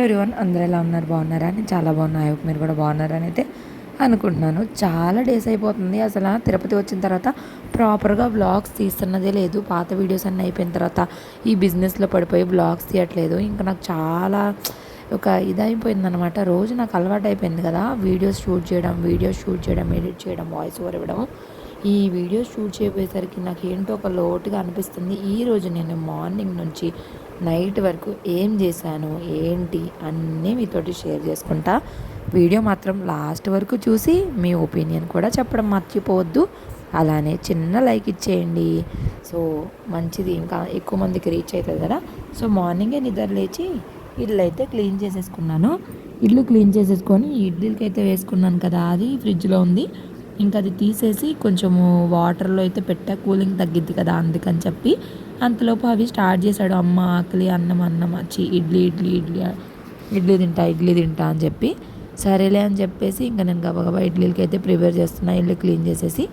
Everyone అందరూ ఎలా ఉన్నారు? బాగున్నారా? నేను చాలా బాగున్నాయి మీరు కూడా బాగున్నారని అయితే అనుకుంటున్నాను. చాలా డేస్ అయిపోతుంది. అసలు తిరుపతి వచ్చిన తర్వాత ప్రాపర్గా వ్లాగ్స్ తీస్తున్నదే లేదు. పాత వీడియోస్ అన్నీ అయిపోయిన తర్వాత ఈ బిజినెస్లో పడిపోయి వ్లాగ్స్ తీయట్లేదు. ఇంకా నాకు చాలా ఒక ఇదైపోయిందనమాట రోజు నాకు అలవాటు అయిపోయింది కదా. వీడియోస్ షూట్ చేయడం వీడియోస్ షూట్ చేయడం ఎడిట్ చేయడం వాయిస్ ఓవర్ ఇవ్వడం ఈ వీడియో షూట్ చేయబోయేసరికి నాకు ఏంటో ఒక లోటుగా అనిపిస్తుంది. ఈరోజు నేను మార్నింగ్ నుంచి నైట్ వరకు ఏం చేశాను ఏంటి అన్నీ మీతోటి షేర్ చేసుకుంటా. వీడియో మాత్రం లాస్ట్ వరకు చూసి మీ ఒపీనియన్ కూడా చెప్పడం మర్చిపోవద్దు. అలానే చిన్న లైక్ ఇచ్చేయండి. సో మంచిది ఇంకా ఎక్కువ మందికి రీచ్ అవుతుంది కదా. సో మార్నింగే నిద్ర లేచి ఇల్లు అయితే క్లీన్ చేసేసుకున్నాను. ఇల్లు క్లీన్ చేసేసుకొని ఇడ్లీలకి అయితే వేసుకున్నాను కదా అది ఫ్రిడ్జ్లో ఉంది. ఇంకా అది తీసేసి కొంచెము వాటర్లో అయితే పెట్టా కూలింగ్ తగ్గిద్ది కదా అందుకని చెప్పి. అంతలోపు అవి స్టార్ట్ చేశాడు అమ్మ ఆకలి అన్నం అన్నం వచ్చి ఇడ్లీ ఇడ్లీ ఇడ్లీ ఇడ్లీ తింటా ఇడ్లీ తింటా అని చెప్పి. సరేలే అని చెప్పేసి ఇంకా నేను గబగబా ఇడ్లీలకి అయితే ప్రిపేర్ చేస్తున్నా ఇల్లు క్లీన్ చేసేసి.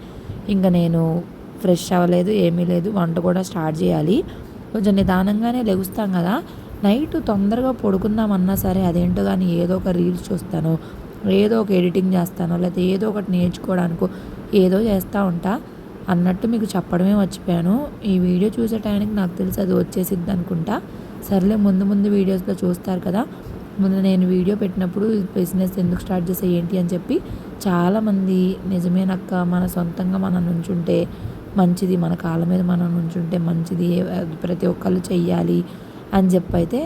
ఇంకా నేను ఫ్రెష్ అవ్వలేదు ఏమీ లేదు వంట కూడా స్టార్ట్ చేయాలి. కొంచెం నిదానంగానే లెగుస్తాం కదా. నైట్ తొందరగా పడుకుందామన్నా సరే అదేంటో కానీ ఏదో ఒక రీల్స్ చూస్తాను. ఏదో ఒక ఎడిటింగ్ చేస్తానో లేకపోతే ఏదో ఒకటి నేర్చుకోవడానికి ఏదో చేస్తూ ఉంటా. అన్నట్టు మీకు చెప్పడమే మర్చిపోయాను. ఈ వీడియో చూసే టైంకి నాకు తెలిసి అది వచ్చేసిద్ది అనుకుంటా. సర్లే ముందు ముందు వీడియోస్లో చూస్తారు కదా. ముందు నేను వీడియో పెట్టినప్పుడు బిజినెస్ ఎందుకు స్టార్ట్ చేసే ఏంటి అని చెప్పి చాలామంది నిజమేనక్క మన సొంతంగా మనం నుంచుంటే మంచిది మన కాళ్ళ మీద మనం నుంచుంటే మంచిది ప్రతి ఒక్కళ్ళు చెయ్యాలి అని చెప్పి అయితే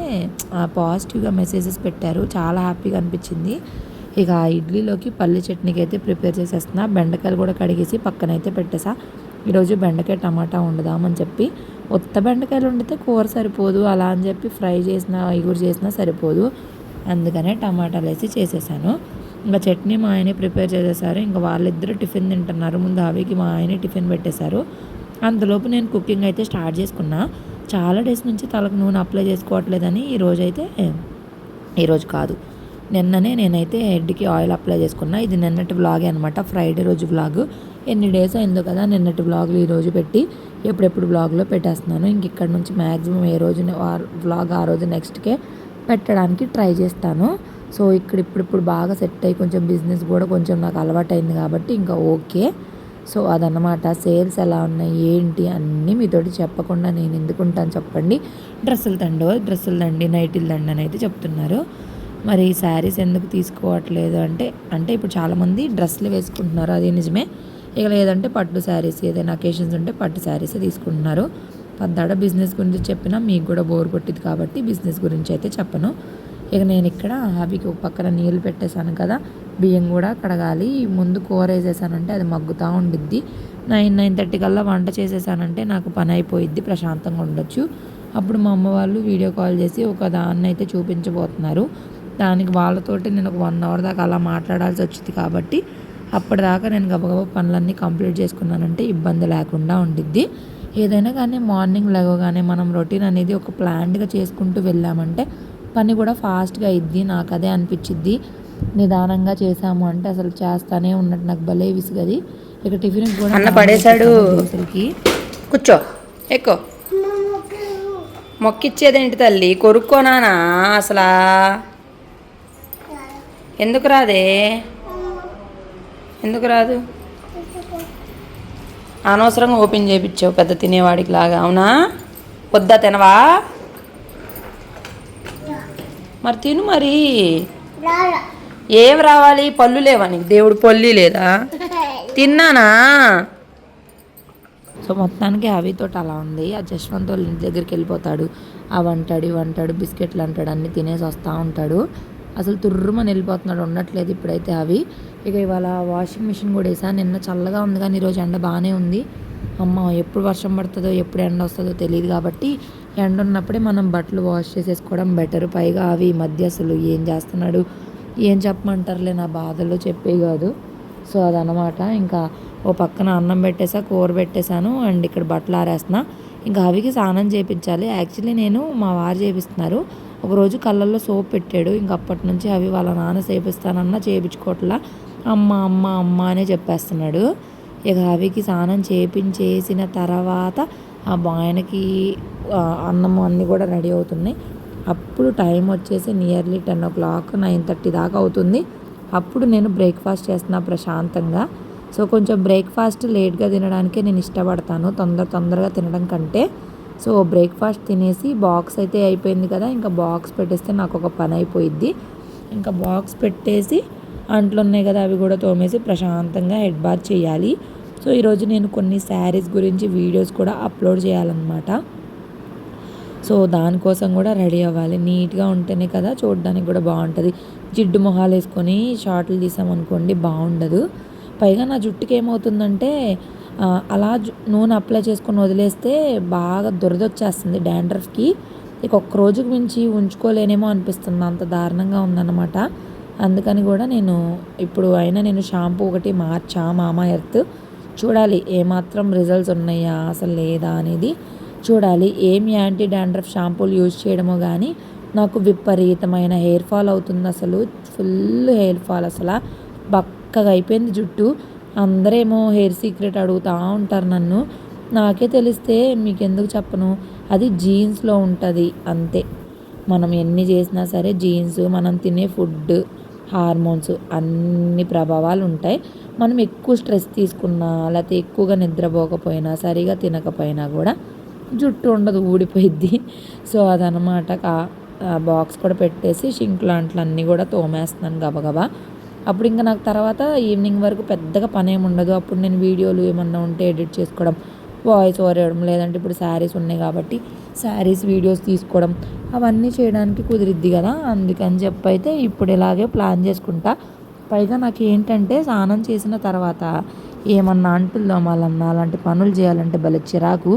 పాజిటివ్గా మెసేజెస్ పెట్టారు. చాలా హ్యాపీగా అనిపించింది. ఇక ఆ ఇడ్లీలోకి పల్లి చట్నీకి అయితే ప్రిపేర్ చేసేస్తున్నా. బెండకాయలు కూడా కడిగేసి పక్కనైతే పెట్టేసా. ఈరోజు బెండకాయ టమాటా వండుదామని చెప్పి. ఉత్త బెండకాయలు వండితే కూర సరిపోదు అలా అని చెప్పి ఫ్రై చేసిన ఇగురు చేసినా సరిపోదు. అందుకనే టమాటాలు వేసి చేసేసాను. ఇంకా చట్నీ మా ఆయనే ప్రిపేర్ చేసేసారు. ఇంకా వాళ్ళిద్దరూ టిఫిన్ తింటున్నారు. ముందు అవికి మా ఆయనే టిఫిన్ పెట్టేశారు. అంతలోపు నేను కుకింగ్ అయితే స్టార్ట్ చేసుకున్నా. చాలా డేస్ నుంచి తలకు నూనె అప్లై చేసుకోవట్లేదని ఈరోజైతే ఈరోజు కాదు. నిన్ననే నేనైతే హెడ్కి ఆయిల్ అప్లై చేసుకున్నా. ఇది నిన్నటి వ్లాగే అనమాట ఫ్రైడే రోజు వ్లాగ్. ఎన్ని డేస్ అయిందో కదా నిన్నటి వ్లాగ్లు ఈరోజు పెట్టి ఎప్పుడెప్పుడు వ్లాగ్లో పెట్టేస్తున్నాను. ఇంక ఇక్కడ నుంచి మ్యాక్సిమం ఏ రోజు వ్లాగ్ ఆ రోజు నెక్స్ట్కే పెట్టడానికి ట్రై చేస్తాను. సో ఇక్కడ ఇప్పుడు బాగా సెట్ అయ్యి కొంచెం బిజినెస్ కూడా కొంచెం నాకు అలవాటైంది కాబట్టి ఇంకా ఓకే. సో అదనమాట సేల్స్ ఎలా ఉన్నాయి ఏంటి అన్నీ మీతోటి చెప్పకుండా నేను ఎందుకుంటాను చెప్పండి. డ్రెస్సులు తండో డ్రెస్సులు తండి నైటీలు తండి అని అయితే చెప్తున్నారు. మరి ఈ శారీస్ ఎందుకు తీసుకోవట్లేదు అంటే అంటే ఇప్పుడు చాలామంది డ్రెస్సులు వేసుకుంటున్నారు అది నిజమే. ఇక లేదంటే పట్టు శారీస్ ఏదైనా అకేషన్స్ ఉంటే పట్టు శారీసే తీసుకుంటున్నారు. పద్దాడ బిజినెస్ గురించి చెప్పినా మీకు కూడా బోర్ కొట్టింది కాబట్టి బిజినెస్ గురించి అయితే చెప్పను. ఇక నేను ఇక్కడ హాబీకి ఒక పక్కన నీళ్ళు పెట్టేశాను కదా బియ్యం కూడా కడగాలి ముందు కూర వేసేసానంటే అది మగ్గుతూ ఉండిద్ది. నైన్ నైన్ థర్టీ కల్లా వంట చేసేసానంటే నాకు పని అయిపోయిద్ది ప్రశాంతంగా ఉండొచ్చు. అప్పుడు మా అమ్మ వాళ్ళు వీడియో కాల్ చేసి ఒక దాన్ని అయితే చూపించబోతున్నారు. దానికి వాళ్ళతోటి నేను ఒక వన్ అవర్ దాకా అలా మాట్లాడాల్సి వచ్చింది కాబట్టి అప్పటిదాకా నేను గబగబా పనులన్నీ కంప్లీట్ చేసుకున్నానంటే ఇబ్బంది లేకుండా ఉండిద్ది. ఏదైనా కానీ మార్నింగ్ లేవగానే మనం రొటీన్ అనేది ఒక ప్లాన్డ్గా చేసుకుంటూ వెళ్ళామంటే పని కూడా ఫాస్ట్గా అయింది నాకు అదే అనిపించిద్ది. నిదానంగా చేసాము అంటే అసలు చేస్తానే ఉన్నట్టు నాకు భలే విసుగది. ఇక టిఫిన్ కూడా అన్న పడేశాడు. కూర్చో ఎక్కువ. మొక్కిచ్చేదేంటి తల్లి? కొరుక్కోనానా అసలా. ఎందుకు రాదే? ఎందుకు రాదు? అనవసరంగా ఓపెన్ చేయించావు పెద్ద తినేవాడికి లాగా అవునా? వద్దా తినవా? మరి తిను మరి. ఏం రావాలి? పళ్ళు లేవా నీకు? దేవుడు పళ్ళు లేదా? తిన్నానా? సో మొత్తానికి అవితో అలా ఉంది. ఆ జశ్వంత్ వాళ్ళ ఇంటి దగ్గరికి వెళ్ళిపోతాడు. అవి అంటాడు ఇవి అంటాడు బిస్కెట్లు అంటాడు అన్ని తినేసి వస్తూ ఉంటాడు. అసలు తుర్రుమని వెళ్ళిపోతున్నాడు ఉండట్లేదు ఇప్పుడైతే అవి. ఇక ఇవాళ వాషింగ్ మిషన్ కూడా వేసాను నిన్న చల్లగా ఉంది కానీ ఈరోజు ఎండ బాగానే ఉంది. అమ్మ ఎప్పుడు వర్షం పడుతుందో ఎప్పుడు ఎండ వస్తుందో తెలియదు కాబట్టి ఎండ ఉన్నప్పుడే మనం బట్టలు వాష్ చేసేసుకోవడం బెటర్ పైగా అవి ఈ మధ్య అసలు ఏం చేస్తున్నాడు ఏం చెప్పమంటారులే నా బాధలో చెప్పే కాదు. సో అదనమాట ఇంకా ఓ పక్కన అన్నం పెట్టేసా కూర పెట్టేశాను అండ్ ఇక్కడ బట్టలు ఆరేస్తున్నా. ఇంకా అవికి స్నానం చేయించాలి యాక్చువల్లీ నేను మా వారు చేపిస్తున్నారు. ఒకరోజు కళ్ళల్లో సోప్ పెట్టాడు. ఇంక అప్పటి నుంచి అవి వాళ్ళ నాన్న చేపిస్తానన్నా చేయించుకోవట్లా అమ్మ అమ్మ అమ్మ అనే చెప్పేస్తున్నాడు. ఇక అవికి స్నానం చేపించేసిన తర్వాత ఆ బాయనకి అన్నము అన్నీ కూడా రెడీ అవుతున్నాయి. అప్పుడు టైం వచ్చేసి nearly ten o'clock nine thirty దాకా అవుతుంది. అప్పుడు నేను బ్రేక్ఫాస్ట్ చేస్తున్నా ప్రశాంతంగా. సో కొంచెం బ్రేక్ఫాస్ట్ లేట్గా తినడానికే నేను ఇష్టపడతాను. తొందర తొందరగా తినడం కంటే సో బ్రేక్ఫాస్ట్ తినేసి బాక్స్ అయితే అయిపోయింది కదా ఇంకా బాక్స్ పెట్టేస్తే నాకు ఒక పని అయిపోయిద్ది. ఇంకా బాక్స్ పెట్టేసి అంట్లు ఉన్నాయి కదా అవి కూడా తోమేసి ప్రశాంతంగా హెడ్ బాత్ చేయాలి. సో ఈరోజు నేను కొన్ని శారీస్ గురించి వీడియోస్ కూడా అప్లోడ్ చేయాలన్నమాట. సో దానికోసం కూడా రెడీ అవ్వాలి. నీట్గా ఉంటేనే కదా చూడడానికి కూడా బాగుంటుంది. జిడ్డు మొహాలు వేసుకొని షార్ట్లు తీసామనుకోండి బాగుండదు. పైగా నా జుట్టుకి ఏమవుతుందంటే అలా జు- నూనె అప్లై చేసుకొని వదిలేస్తే బాగా దురద వచ్చేస్తుంది డాండ్రఫ్కి. ఇక ఒక్క రోజుకు మించి ఉంచుకోలేనేమో అనిపిస్తుంది. అంత దారుణంగా ఉందన్నమాట. అందుకని కూడా నేను ఇప్పుడు అయినా నేను షాంపూ ఒకటి మార్చా మామా ఎర్త్ చూడాలి ఏమాత్రం రిజల్ట్స్ ఉన్నాయా అసలు లేదా అనేది చూడాలి. ఏం యాంటీ డాండ్రఫ్ షాంపూలు యూజ్ చేయడమో కానీ నాకు విపరీతమైన హెయిర్ ఫాల్ అవుతుంది అసలు. ఫుల్ హెయిర్ ఫాల్ అసలు. బక్కగా అయిపోయింది జుట్టు. అందరేమో హెయిర్ సీక్రెట్ అడుగుతూ ఉంటారు నన్ను. నాకే తెలిస్తే మీకు ఎందుకు చెప్పను? అది జీన్స్లో ఉంటుంది అంతే. మనం ఎన్ని చేసినా సరే జీన్స్ మనం తినే ఫుడ్ హార్మోన్స్ అన్ని ప్రభావాలు ఉంటాయి. మనం ఎక్కువ స్ట్రెస్ తీసుకున్నా లేకపోతే ఎక్కువగా నిద్రపోకపోయినా సరిగా తినకపోయినా కూడా జుట్టు ఉండదు ఊడిపోయిద్ది. సో అదనమాట బాక్స్ కూడా పెట్టేసి షింక్ లాంట్లన్నీ కూడా తోమేస్తున్నాను గబగబా. అప్పుడు ఇంకా నాకు తర్వాత ఈవినింగ్ వరకు పెద్దగా పని ఏమి ఉండదు అప్పుడు నేను వీడియోలు ఏమన్నా ఉంటే ఎడిట్ చేసుకోవడం వాయిస్ ఓవర్ ఇవ్వడం లేదంటే ఇప్పుడు శారీస్ ఉన్నాయి కాబట్టి శారీస్ వీడియోస్ తీసుకోవడం అవన్నీ చేయడానికి కుదిరిద్ది కదా. అందుకని చెప్పి అయితే ఇప్పుడు ఇలాగే ప్లాన్ చేసుకుంటా. పైగా నాకు ఏంటంటే స్నానం చేసిన తర్వాత ఏమన్నా అంటులు తోమాలన్నా అలాంటి పనులు చేయాలంటే భలే చిరాకు.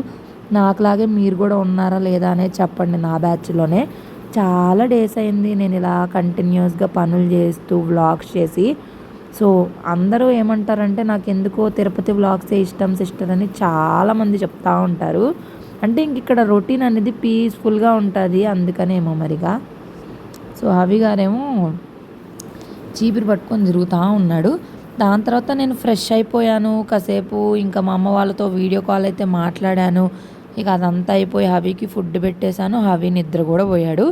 నాకులాగే మీరు కూడా ఉన్నారా లేదా అనేది చెప్పండి నా బ్యాచ్లోనే. చాలా డేస్ అయింది. నేను ఇలా కంటిన్యూస్గా పనులు చేస్తూ వ్లాగ్స్ చేసి. సో అందరూ ఏమంటారంటే నాకు ఎందుకో తిరుపతి వ్లాగ్సే ఇష్టం సిస్టర్ అని చాలామంది చెప్తా ఉంటారు. అంటే ఇంక ఇక్కడ రొటీన్ అనేది పీస్ఫుల్గా ఉంటుంది. అందుకనేమో మరిగా. సో అవి గారేమో చీపిరి పట్టుకొని తిరుగుతూ ఉన్నాడు. దాని తర్వాత నేను ఫ్రెష్ అయిపోయాను. కాసేపు ఇంకా మా అమ్మ వాళ్ళతో వీడియో కాల్ అయితే మాట్లాడాను. ఇక అదంతా అయిపోయి హవీకి ఫుడ్ పెట్టేశాను. హవీ నిద్ర కూడా పోయాడు.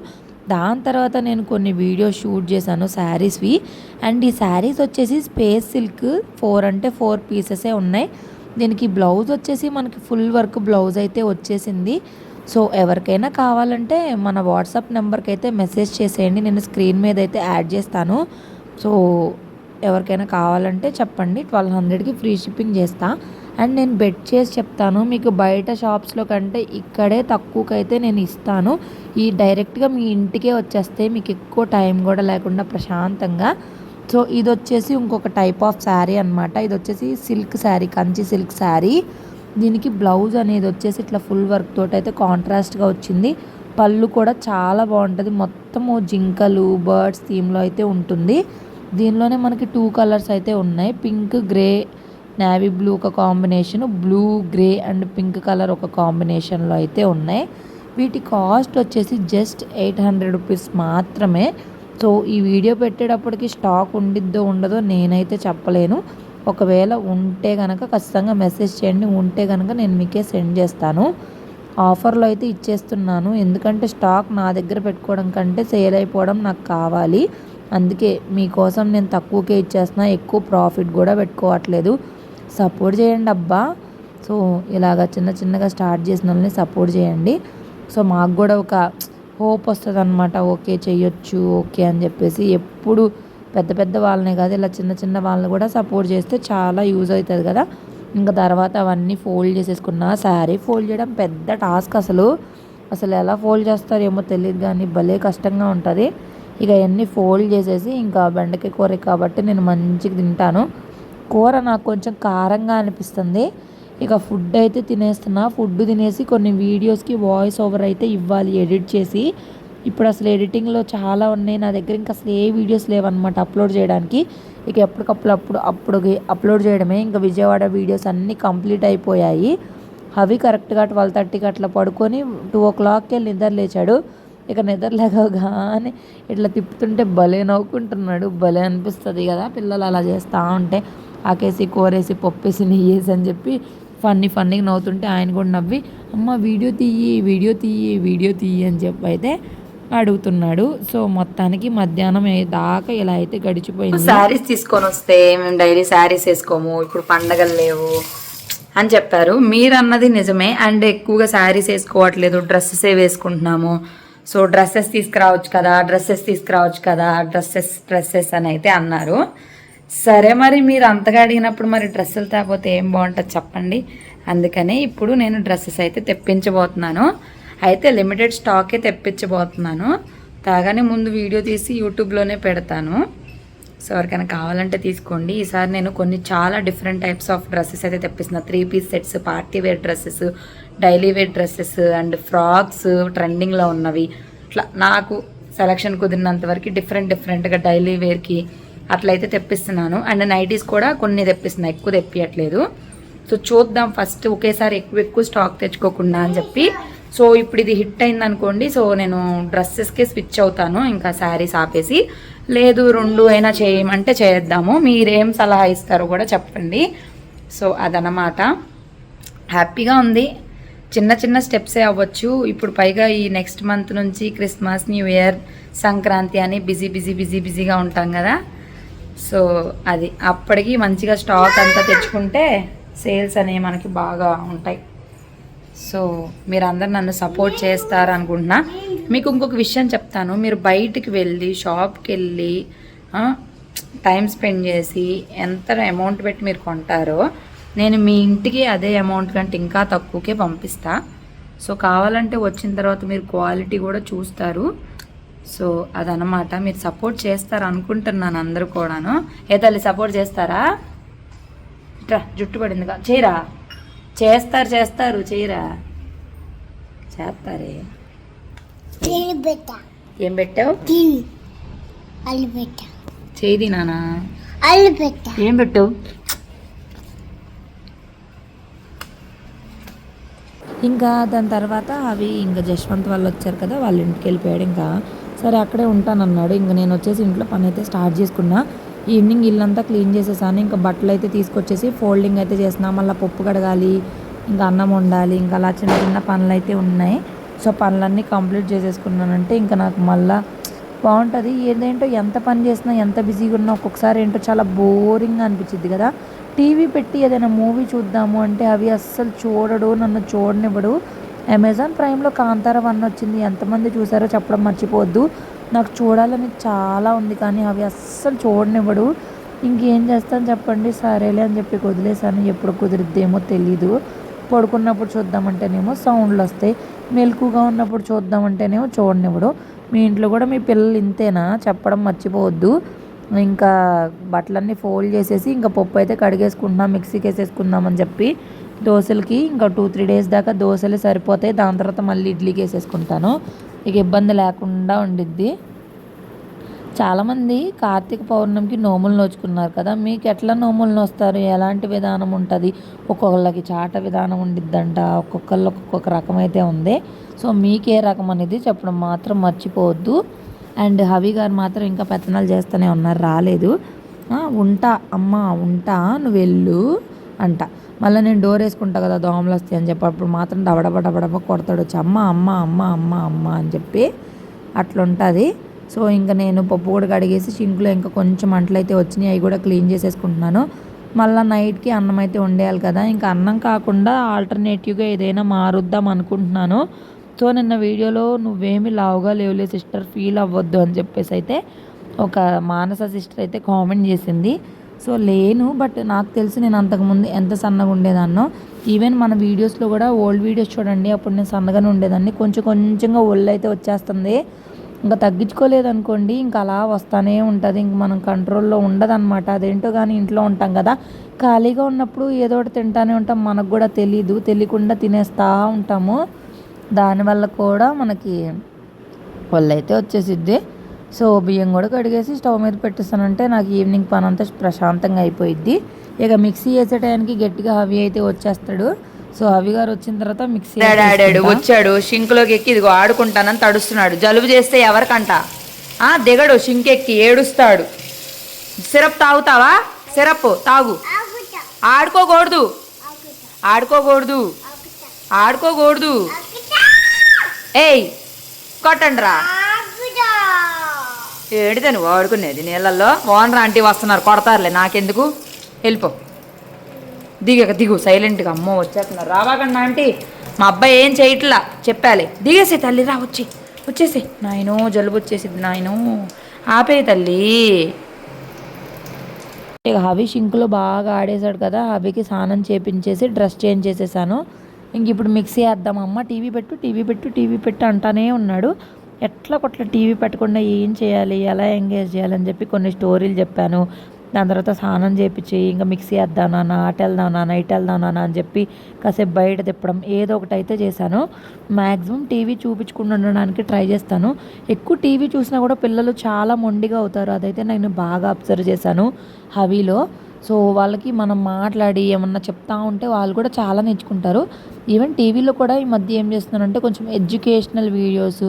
దాని తర్వాత నేను కొన్ని వీడియోస్ షూట్ చేశాను శారీస్వి. అండ్ ఈ శారీస్ వచ్చేసి స్పేస్ సిల్క్ ఫోర్ అంటే ఫోర్ పీసెసే ఉన్నాయి. దీనికి బ్లౌజ్ వచ్చేసి మనకి ఫుల్ వర్క్ బ్లౌజ్ అయితే వచ్చేసింది. సో ఎవరికైనా కావాలంటే మన వాట్సాప్ నెంబర్కి అయితే మెసేజ్ చేసేయండి. నేను స్క్రీన్ మీద అయితే యాడ్ చేస్తాను. సో ఎవరికైనా కావాలంటే చెప్పండి. ట్వెల్వ్ హండ్రెడ్కి ఫ్రీ షిప్పింగ్ చేస్తా. అండ్ నేను బెట్ చేసి చెప్తాను మీకు బయట షాప్స్లో కంటే ఇక్కడే తక్కువకైతే నేను ఇస్తాను. ఈ డైరెక్ట్గా మీ ఇంటికే వచ్చేస్తే మీకు ఎక్కువ టైం కూడా లేకుండా ప్రశాంతంగా. సో ఇది వచ్చేసి ఇంకొక టైప్ ఆఫ్ శారీ అనమాట ఇది వచ్చేసి silk sari Kanchi silk sari. దీనికి బ్లౌజ్ అనేది వచ్చేసి ఇట్లా ఫుల్ వర్క్ తోటి అయితే కాంట్రాస్ట్గా వచ్చింది. పళ్ళు కూడా చాలా బాగుంటుంది. మొత్తము జింకలు బర్డ్స్ థీమ్లో అయితే ఉంటుంది. దీనిలోనే మనకి టూ కలర్స్ అయితే ఉన్నాయి. పింక్ గ్రే నేవీ బ్లూ ఒక combination blue grey and pink colour ఒక కాంబినేషన్లో అయితే ఉన్నాయి. వీటి కాస్ట్ వచ్చేసి జస్ట్ ఎయిట్ హండ్రెడ్ రూపీస్ మాత్రమే. సో ఈ వీడియో పెట్టేటప్పటికి స్టాక్ ఉండిద్దో ఉండదో నేనైతే చెప్పలేను. ఒకవేళ ఉంటే కనుక ఖచ్చితంగా మెసేజ్ చేయండి ఉంటే కనుక నేను మీకే సెండ్ చేస్తాను. ఆఫర్లో అయితే ఇచ్చేస్తున్నాను. ఎందుకంటే స్టాక్ నా దగ్గర పెట్టుకోవడం కంటే సేల్ అయిపోవడం నాకు కావాలి. అందుకే మీకోసం నేను తక్కువకే ఇచ్చేస్తున్నా ఎక్కువ ప్రాఫిట్ కూడా పెట్టుకోవట్లేదు. సపోర్ట్ చేయండి అబ్బా. సో ఇలాగ చిన్న చిన్నగా స్టార్ట్ చేసిన వాళ్ళని సపోర్ట్ చేయండి. సో మాకు కూడా ఒక హోప్ వస్తుంది అనమాట ఓకే చేయొచ్చు ఓకే అని చెప్పేసి ఎప్పుడు పెద్ద పెద్ద వాళ్ళనే కాదు ఇలా చిన్న చిన్న వాళ్ళని కూడా సపోర్ట్ చేస్తే చాలా యూజ్ అవుతుంది కదా. ఇంకా తర్వాత అవన్నీ ఫోల్డ్ చేసేసుకున్న శారీ ఫోల్డ్ చేయడం పెద్ద టాస్క్ అసలు. అసలు ఎలా ఫోల్డ్ చేస్తారేమో తెలియదు కానీ భలే కష్టంగా ఉంటుంది. ఇక అవన్నీ ఫోల్డ్ చేసేసి ఇంకా బెండకాయ కూర కాబట్టి నేను మంచిగా తింటాను. కూర నాకు కొంచెం కారంగా అనిపిస్తుంది. ఇక ఫుడ్ అయితే తినేస్తున్నా. ఫుడ్ తినేసి కొన్ని వీడియోస్కి వాయిస్ ఓవర్ అయితే ఇవ్వాలి ఎడిట్ చేసి. ఇప్పుడు అసలు ఎడిటింగ్లో చాలా ఉన్నాయి. నా దగ్గర ఇంకా అసలు ఏ వీడియోస్ లేవన్నమాట అప్లోడ్ చేయడానికి. ఇక ఎప్పటికప్పుడు అప్పుడు అప్పుడు అప్లోడ్ చేయడమే. ఇంకా విజయవాడ వీడియోస్ అన్నీ కంప్లీట్ అయిపోయాయి. అవి కరెక్ట్గా ట్వెల్వ్ థర్టీకి అట్లా పడుకొని టూ ఓ క్లాక్కి వెళ్ళి నిద్ర లేచాడు. ఇక నిద్ర లేకగానే ఇట్లా తిప్పుతుంటే భలే నవ్వుకుంటున్నాడు. భలే అనిపిస్తుంది కదా పిల్లలు అలా చేస్తూ ఉంటే. ఆకేసి కూరేసి పప్పేసి నెయ్యేసి అని చెప్పి ఫన్నీ ఫన్నీగా నవ్వుతుంటే ఆయన కూడా నవ్వి అమ్మ వీడియో తీయి వీడియో తీయి వీడియో తీయి అని చెప్పి అయితే అడుగుతున్నాడు. సో మొత్తానికి మధ్యాహ్నం దాకా ఇలా అయితే గడిచిపోయింది. శారీస్ తీసుకొని వస్తే మేము డైలీ శారీస్ వేసుకోము ఇప్పుడు పండగలు లేవు అని చెప్పారు. మీరు అన్నది నిజమే. అండ్ ఎక్కువగా శారీస్ వేసుకోవట్లేదు డ్రెస్సెసే వేసుకుంటున్నాము. సో డ్రెస్సెస్ తీసుకురావచ్చు కదా డ్రెస్సెస్ తీసుకురావచ్చు కదా డ్రెస్సెస్ డ్రెస్సెస్ అని అయితే అన్నారు. సరే మరి మీరు అంతగా అడిగినప్పుడు మరి డ్రెస్సులు తేపోతే ఏం బాగుంటుంది చెప్పండి. అందుకనే ఇప్పుడు నేను డ్రెస్సెస్ అయితే తెప్పించబోతున్నాను. అయితే లిమిటెడ్ స్టాకే తెప్పించబోతున్నాను. తాగానే ముందు వీడియో తీసి యూట్యూబ్లోనే పెడతాను. సో ఎవరికైనా కావాలంటే తీసుకోండి. ఈసారి నేను కొన్ని చాలా డిఫరెంట్ టైప్స్ ఆఫ్ డ్రెస్సెస్ అయితే తెప్పిస్తున్నా. Three piece sets party wear dresses daily wear dresses and frocks ట్రెండింగ్లో ఉన్నవి. ఇట్లా నాకు సెలక్షన్ కుదిరినంత వరకు డిఫరెంట్ డిఫరెంట్గా డైలీ వేర్కి అట్లయితే తెప్పిస్తున్నాను. అండ్ నైటీస్ కూడా కొన్ని తెప్పిస్తున్నా ఎక్కువ తెప్పియట్లేదు. సో చూద్దాం ఫస్ట్ ఒకేసారి ఎక్కువ ఎక్కువ స్టాక్ తెచ్చుకోకుండా అని చెప్పి. సో ఇప్పుడు ఇది హిట్ అయింది అనుకోండి సో నేను డ్రెస్సెస్కే స్విచ్ అవుతాను ఇంకా శారీస్ ఆపేసి. లేదు రెండు అయినా చేయమంటే చేద్దాము. మీరేం సలహా ఇస్తారో కూడా చెప్పండి. సో అదనమాట హ్యాపీగా ఉంది. చిన్న చిన్న స్టెప్సే అవ్వచ్చు. ఇప్పుడు పైగా ఈ నెక్స్ట్ మంత్ నుంచి క్రిస్మస్ న్యూ ఇయర్ సంక్రాంతి అని బిజీ బిజీ బిజీ బిజీగా ఉంటాం కదా. సో అది అప్పటికి మంచిగా స్టాక్ అంతా తెచ్చుకుంటే సేల్స్ అనేవి మనకి బాగా ఉంటాయి. సో మీరు నన్ను సపోర్ట్ చేస్తారు అనుకుంటున్నా మీకు ఇంకొక విషయం చెప్తాను. మీరు బయటికి వెళ్ళి షాప్కి వెళ్ళి టైం స్పెండ్ చేసి ఎంత అమౌంట్ పెట్టి మీరు కొంటారో నేను మీ ఇంటికి అదే అమౌంట్ కంటే ఇంకా తక్కువకే పంపిస్తా. సో కావాలంటే వచ్చిన తర్వాత మీరు క్వాలిటీ కూడా చూస్తారు. సో అదనమాట మీరు సపోర్ట్ చేస్తారు అనుకుంటున్నాను అందరూ కూడాను. ఏ తల్లి సపోర్ట్ చేస్తారా? ఇట్రా జుట్టు పడిందిగా చేయరా? చేస్తారు చేస్తారు చేయరా? చేస్తారే? ఏం పెట్టావు? చేయి నానా. ఏం పెట్టావు? ఇంకా దాని తర్వాత అవి ఇంకా జశ్వంత్ వాళ్ళు వచ్చారు కదా వాళ్ళ ఇంటికి వెళ్ళిపోయాడు. ఇంకా సరే అక్కడే ఉంటానన్నాడు. ఇంకా నేను వచ్చేసి ఇంట్లో పని అయితే స్టార్ట్ చేసుకున్నా. ఈవినింగ్ ఇల్లంతా క్లీన్ చేసేసాను. ఇంకా బట్టలు అయితే తీసుకొచ్చేసి ఫోల్డింగ్ అయితే చేసిన మళ్ళీ పప్పు కడగాలి ఇంకా అన్నం వండాలి ఇంకా అలా చిన్న చిన్న పనులు అయితే ఉన్నాయి. సో పనులన్నీ కంప్లీట్ చేసేసుకున్నానంటే ఇంకా నాకు మళ్ళీ బాగుంటుంది. ఏదేంటో ఎంత పని చేసినా ఎంత బిజీగా ఉన్నా ఒక్కొక్కసారి ఏంటో చాలా బోరింగ్ అనిపించింది కదా. టీవీ పెట్టి ఏదైనా మూవీ చూద్దాము అంటే అవి అస్సలు చూడడు నన్ను చూడనివ్వడు. అమెజాన్ ప్రైమ్లో కాంతార వన్ వచ్చింది. ఎంతమంది చూసారో చెప్పడం మర్చిపోవద్దు. నాకు చూడాలని చాలా ఉంది కానీ అవి అస్సలు చూడనివ్వడు. ఇంకేం చేస్తాను చెప్పండి. సరేలే అని చెప్పి వదిలేసాను ఎప్పుడు కుదిరిద్దేమో తెలీదు. పడుకున్నప్పుడు చూద్దామంటేనేమో సౌండ్లు వస్తాయి. మెలకుగా ఉన్నప్పుడు చూద్దామంటేనేమో చూడనివ్వడు. మీ ఇంట్లో కూడా మీ పిల్లలు ఇంతేనా? చెప్పడం మర్చిపోవద్దు. ఇంకా బట్టలన్నీ ఫోల్డ్ చేసేసి ఇంకా పప్పు అయితే కడిగేసుకుంటున్నాం మిక్సీకి వేసేసుకుందామని చెప్పి దోశలకి ఇంకా టూ త్రీ డేస్ దాకా దోశలే సరిపోతాయి. దాని తర్వాత మళ్ళీ ఇడ్లీకి వేసేసుకుంటాను ఇక ఇబ్బంది లేకుండా ఉండిద్ది. చాలామంది కార్తీక పౌర్ణమికి నోములు నోచుకున్నారు కదా. మీకు ఎట్లా నోములు నోస్తారు? ఎలాంటి విధానం ఉంటుంది? ఒక్కొక్కళ్ళకి చాట విధానం ఉండిద్దంట. ఒక్కొక్కళ్ళు ఒక్కొక్క రకం అయితే ఉంది. సో మీకు ఏ రకం అనేది చెప్పడం మాత్రం మర్చిపోవద్దు. అండ్ హవి గారు మాత్రం ఇంకా పెత్తనాలు చేస్తూనే ఉన్నారు. రాలేదు. ఉంటా అమ్మ ఉంటా నువ్వు వెళ్ళు అంట. మళ్ళీ నేను డోర్ వేసుకుంటా కదా దోమలు వస్తాయి అని చెప్పి అప్పుడు మాత్రం డబడబ డబడబ కొడతాడు వచ్చి అమ్మ అమ్మ అమ్మ అమ్మ అమ్మ అని చెప్పి అట్లుంటుంది. సో ఇంకా నేను పప్పు కూడా కడిగేసి సింక్లో ఇంకా కొంచెం అంట్లు అయితే వచ్చినాయి అవి కూడా క్లీన్ చేసేసుకుంటున్నాను. మళ్ళీ నైట్కి అన్నం అయితే వండేయాలి కదా ఇంకా అన్నం కాకుండా ఆల్టర్నేటివ్గా ఏదైనా మారుద్దాం అనుకుంటున్నాను. సో నిన్న వీడియోలో నువ్వేమి లావుగా లేవులే సిస్టర్ ఫీల్ అవ్వద్దు అని చెప్పేసి అయితే ఒక మానస సిస్టర్ అయితే కామెంట్ చేసింది. సో లేను బట్ నాకు తెలిసి నేను అంతకుముందు ఎంత సన్నగా ఉండేదాన్నో. ఈవెన్ మన వీడియోస్లో కూడా ఓల్డ్ వీడియోస్ చూడండి అప్పుడు నేను సన్నగానే ఉండేదాన్ని. కొంచెం కొంచెంగా ఒళ్ళు అయితే వచ్చేస్తుంది. ఇంకా తగ్గించుకోలేదు అనుకోండి ఇంకా అలా వస్తానే ఉంటుంది. ఇంక మనం కంట్రోల్లో ఉండదన్నమాట. అదేంటో కానీ ఇంట్లో ఉంటాం కదా. ఖాళీగా ఉన్నప్పుడు ఏదో ఒకటి తింటానే ఉంటాం. మనకు కూడా తెలీదు. తెలియకుండా తినేస్తూ ఉంటాము. దానివల్ల కూడా మనకి ఒళ్ళు అయితే వచ్చేసిద్ది. సో బియ్యం కూడా కడిగేసి స్టవ్ మీద పెట్టేస్తానంటే నాకు ఈవినింగ్ పని అంతా ప్రశాంతంగా అయిపోయిద్ది. ఇక మిక్సీ వేసే టైంకి గట్టిగా హవి అయితే వచ్చేస్తాడు. సో హవి గారు వచ్చిన తర్వాత మిక్సీ ఆడాడు. వచ్చాడు షింక్లోకి ఎక్కి ఇదిగో ఆడుకుంటానని తడుస్తున్నాడు. జలుబు చేస్తే ఎవరికంట? ఆ దిగడు షింక్ ఎక్కి ఏడుస్తాడు. సిరప్ తాగుతావా? సిరప్ తాగు. ఆడుకోకూడదు. ఆడుకోకూడదు. ఆడుకోకూడదు. ఏయ్ కొట్టండి రా ఏడితే నువ్వు ఆడుకునేది. నీళ్ళల్లో ఓనర్ ఆంటీ వస్తున్నారు. కొడతారులే నాకెందుకు? వెళ్ళిపో. దిగక దిగు సైలెంట్గా. అమ్మో వచ్చేస్తున్నారు. రావాకండి ఆంటీ. మా అబ్బాయి ఏం చేయట్లా? చెప్పాలి. దిగేసే తల్లి రా వచ్చి. వచ్చేసి నాయనో జలుబు వచ్చేసింది నాయనో. ఆపే తల్లి. ఇక హవి షింక్లో బాగా ఆడేశాడు కదా. హవికి స్నానం చేపించేసి డ్రెస్ చేంజ్ చేసేసాను. ఇంక ఇప్పుడు మిక్సీ వేద్దాం అమ్మ. టీవీ పెట్టు టీవీ పెట్టు టీవీ పెట్టు అంటానే ఉన్నాడు. ఎట్లా కొట్ల టీవీ పెట్టకుండా ఏం చేయాలి ఎలా ఎంగేజ్ చేయాలని చెప్పి కొన్ని స్టోరీలు చెప్పాను. దాని తర్వాత స్నానం చేపించి ఇంకా మిక్సీ వేద్దాం నాన్న అటు వెళ్దాం నాన్న ఇటు వెళ్దాం నాన్న అని చెప్పి కాసేపు బయట తిప్పడం ఏదో ఒకటి అయితే చేశాను. మ్యాక్సిమం టీవీ చూపించకుండా ఉండడానికి ట్రై చేస్తాను. ఎక్కువ టీవీ చూసినా కూడా పిల్లలు చాలా మొండిగా అవుతారు. అదైతే నేను బాగా అబ్జర్వ్ చేశాను హవీలో. సో వాళ్ళకి మనం మాట్లాడి ఏమన్నా చెప్తా ఉంటే వాళ్ళు కూడా చాలా నేర్చుకుంటారు. ఈవెన్ టీవీలో కూడా ఈ మధ్య ఏం చేస్తున్నారంటే కొంచెం ఎడ్యుకేషనల్ వీడియోస్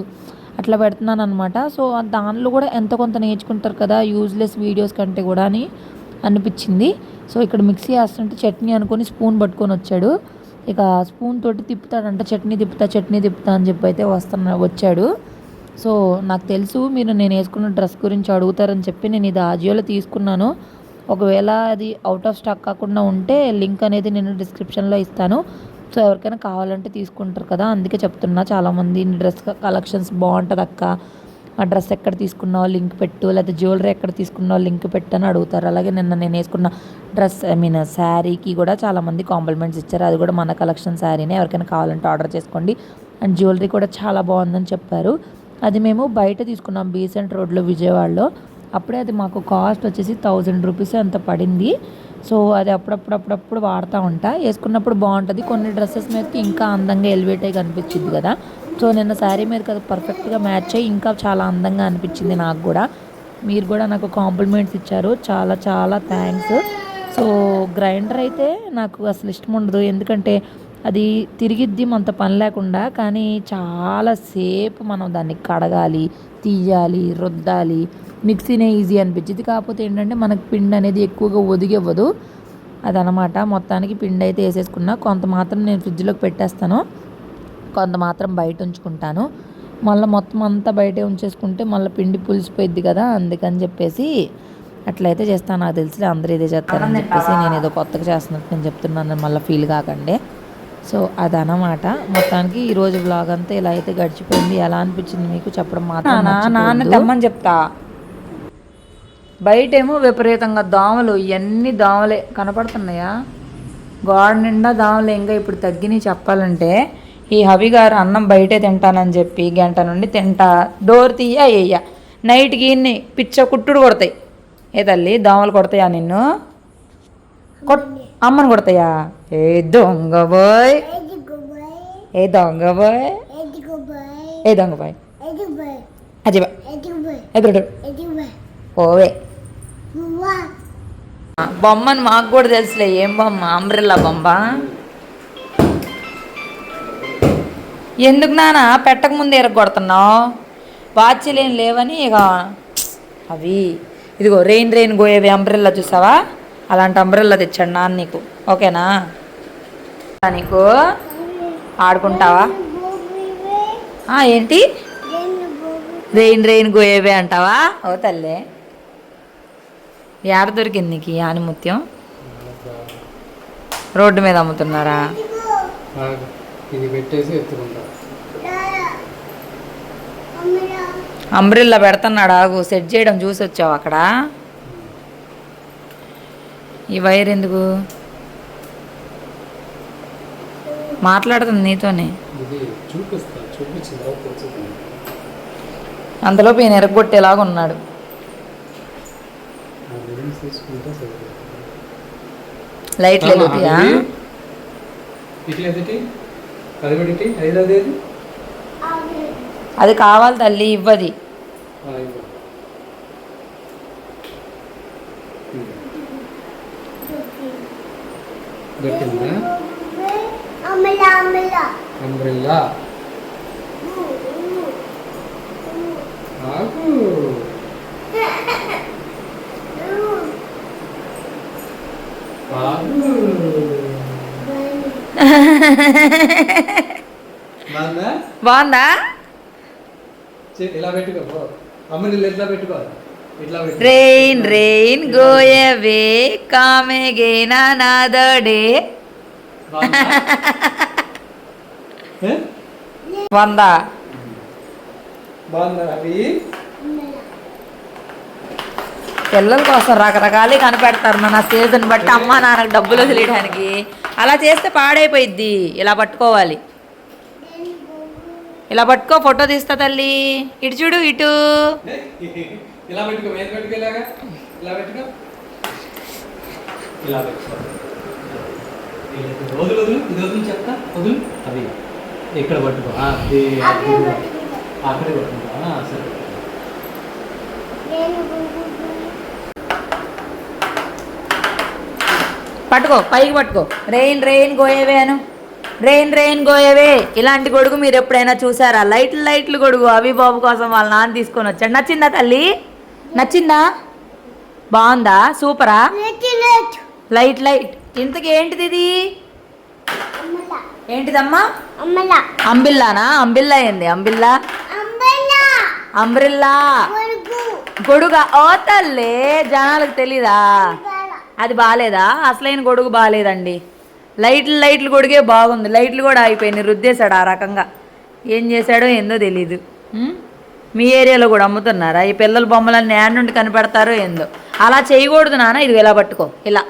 అట్లా పెడుతున్నాను అనమాట సో దానిలో కూడా ఎంత కొంత నేర్చుకుంటారు కదా యూజ్లెస్ వీడియోస్ కంటే కూడా అని అనిపించింది. సో ఇక్కడ మిక్సీ వేస్తుంటే చట్నీ అనుకొని స్పూన్ పట్టుకొని వచ్చాడు. ఇక స్పూన్ తోటి తిప్పుతాడంట చట్నీ తిప్పుతా చట్నీ తిప్పుతా అని చెప్పి అయితే వస్తున్నా వచ్చాడు. సో నాకు తెలుసు మీరు నేను వేసుకున్న డ్రెస్ గురించి అడుగుతారని చెప్పి నేను ఇది ఆజియోలో తీసుకున్నాను. ఒకవేళ అది అవుట్ ఆఫ్ స్టాక్ కాకుండా ఉంటే లింక్ అనేది నేను డిస్క్రిప్షన్లో ఇస్తాను. సో ఎవరికైనా కావాలంటే తీసుకుంటారు కదా అందుకే చెప్తున్నా. చాలామంది డ్రెస్ కలెక్షన్స్ బాగుంటుంది అక్క. ఆ డ్రెస్ ఎక్కడ తీసుకున్నావు లింక్ పెట్టు లేకపోతే జ్యువెలరీ ఎక్కడ తీసుకున్నావు లింక్ పెట్టు అని అడుగుతారు. అలాగే నిన్న నేను వేసుకున్న డ్రెస్ ఐ మీన్ శారీకి కూడా చాలామంది కాంప్లిమెంట్స్ ఇచ్చారు. అది కూడా మన కలెక్షన్ శారీనే. ఎవరికైనా కావాలంటే ఆర్డర్ చేసుకోండి. అండ్ జ్యువెలరీ కూడా చాలా బాగుందని చెప్పారు. అది మేము బయట తీసుకున్నాం బీసెంట్ రోడ్లో విజయవాడలో. అప్పుడే అది మాకు కాస్ట్ వచ్చేసి థౌజండ్ రూపీస్ అంత పడింది. సో అది అప్పుడప్పుడు అప్పుడప్పుడు వాడుతూ ఉంటా. వేసుకున్నప్పుడు బాగుంటుంది. కొన్ని డ్రెస్సెస్ మీదకి ఇంకా అందంగా ఎలివేట్ అయ్యి కనిపించింది కదా. సో నిన్న శారీ మీద కదా పర్ఫెక్ట్గా మ్యాచ్ అయ్యి ఇంకా చాలా అందంగా అనిపించింది నాకు కూడా. మీరు కూడా నాకు కాంప్లిమెంట్స్ ఇచ్చారు. చాలా చాలా థ్యాంక్స్. సో గ్రైండర్ అయితే నాకు అసలు ఇష్టం ఉండదు. ఎందుకంటే అది తిరిగిద్ది అంత పని లేకుండా. కానీ చాలా సేపు మనం దాన్ని కడగాలి తీయాలి రుద్దాలి. మిక్సీనే ఈజీ అనిపించింది. కాకపోతే ఏంటంటే మనకు పిండి అనేది ఎక్కువగా ఒదిగివ్వదు. అదనమాట మొత్తానికి పిండి అయితే వేసేసుకున్నా. కొంత మాత్రం నేను ఫ్రిడ్జ్లోకి పెట్టేస్తాను. కొంత మాత్రం బయట ఉంచుకుంటాను. మళ్ళీ మొత్తం అంతా బయటే ఉంచేసుకుంటే మళ్ళీ పిండి పులిసిపోయిద్ది కదా అందుకని చెప్పేసి అట్లయితే చేస్తాను. నాకు తెలిసి అందరూ ఇదే చేస్తారని చెప్పేసి నేను ఏదో కొత్తగా చేస్తున్నట్టు నేను చెప్తున్నాను. మళ్ళీ ఫీల్ కాకండి. సో అదనమాట మొత్తానికి ఈ రోజు వ్లాగ్ అంతా ఇలా అయితే గడిచిపోయింది. ఎలా అనిపించింది మీకు చెప్పడం మాత్రం నాన్న. తెమ్మని చెప్తా. బయటేమో విపరీతంగా దోమలు ఇవన్నీ దోమలే. కనపడుతున్నాయా? గోడ నిండా దోమలు. ఇంకా ఇప్పుడు తగ్గినాయి చెప్పాలంటే ఈ హవి గారు అన్నం బయటే తింటానని చెప్పి గంట నుండి తింటా. డోర్ తీయ వేయ నైట్కి ఇన్ని పిచ్చ కుట్టుడు కొడతాయి. ఏ తల్లి దోమలు కొడతాయా నిన్ను? కొట్ అమ్మని కొడతాయా? ఏ దొంగ బాయ్. ఏ దొంగ బాయ్. ఏ దొంగ బాయ్. ఎదిగు బాయ్. అజయ్ బొమ్మని మాకు కూడా తెలుసులే. ఏం బొమ్మ? అంబ్రెల్లా బొమ్మ. ఎందుకు నాన్న పెట్టక ముందు ఎరగొడుతున్నావు. వాచ్లు ఏం లేవని ఇక అవి. ఇదిగో రెయిన్ రెయిన్ గోయేవి అంబ్రెల్లా చూసావా? అలాంటి అంబ్రెల్లా తెచ్చాడు నాన్న నీకు. ఓకేనా? నీకు ఆడుకుంటావా? ఏంటి? రెయిన్ రెయిన్ గోయేవే అంటావా? ఓ తల్లే. ఏడ దొరికింది నీకు ఈ ఆనిముత్యం రోడ్డు మీద అమ్ముతున్నారా? ఆగు. ఇది పెట్టేసి ఎత్తుకుంటా. అమ్మరా అంబ్రిల్లా పెడుతున్నాడు ఆగు. సెట్ చేయడం చూసి వచ్చావు అక్కడ. ఈ వైర్ ఎందుకు? మాట్లాడుతుంది నీతోనే. అంతలోపు ఈయన ఎరగొట్టేలాగా ఉన్నాడు. లైట్లు ఆమా, వెలుగుతాయా అది ఇట్లా ఎదుటి అది కూడా ఇటు ఐదు అదేది అది కావాలి తల్లి ఇవ్వది ఆ, ఇవ్వు. ఉమ్. దొరికిందా అమ్మలా అమ్మలా అంబ్రెల్లా ఆగు ఆగు బాగుందా? ఇలా పెట్టుకో. అమ్మని ఎట్లా పెట్టుకోవాలి ఇట్లా పెట్టు రెయిన్ రెయిన్ గోయవే కామెగేన నాదడే? వంద పిల్లల కోసం రకరకాలు కనిపెడతారు మన సీజన్ బట్టి అమ్మ నాన్నకు డబ్బులు వదిలేయడానికి. అలా చేస్తే పాడైపోయిద్ది. ఇలా పట్టుకోవాలి. ఇలా పట్టుకో ఫోటో తీస్తా తల్లి. ఇటు చూడు ఇటు? ఇలా పెట్టుకో మీద పెట్టుకో ఇలాగా ఇలా పెట్టుకో ఇలా పెట్టుకో వదులు వదులు ఇది వదులు చెప్తా వదులు అది ఇక్కడ పట్టుకో ఆ, అది అక్కడ పట్టుకుంటా. అక్కడే పట్టుకుంటా ఆ, సరే నేను గుంగు పట్టుకో పైకి పట్టుకో. రెయిన్ రెయిన్ గోయవే అను. Rain rain go away. ఇలాంటి గొడుగు మీరు ఎప్పుడైనా చూసారా? లైట్లు లైట్లు గొడుగు అవి బాబు కోసం వాళ్ళ నాన్న తీసుకొని వచ్చాడు. నచ్చిందా తల్లి? నచ్చిందా? బాగుందా? సూపరా? Let let. ఇంతకి ఏంటిది ఇది? ఏంటిదమ్మా? అంబిల్లానా? అంబిల్లా ఏంది? అంబిల్లా? అంబ్రిల్లా. గొడుగా? ఓ తల్లే జనాలకు తెలీదా? అది బాగాలేదా అసలైన గొడుగు బాగాలేదండి లైట్లు లైట్లు గొడుగే బాగుంది. లైట్లు కూడా అయిపోయినాయి రుద్దేశాడు ఆ రకంగా. ఏం చేశాడో ఏందో తెలీదు. మీ ఏరియాలో కూడా అమ్ముతున్నారా? ఈ పిల్లల బొమ్మలన్నీ నేడ నుండి కనిపెడతారో ఏందో? అలా చేయకూడదు నాన్న ఇది ఇలా పట్టుకో. ఇలా.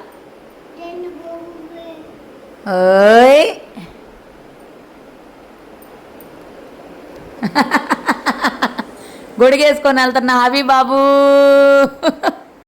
ఓయ్! గొడిగేసుకొని వెళ్తున్నా అవి బాబు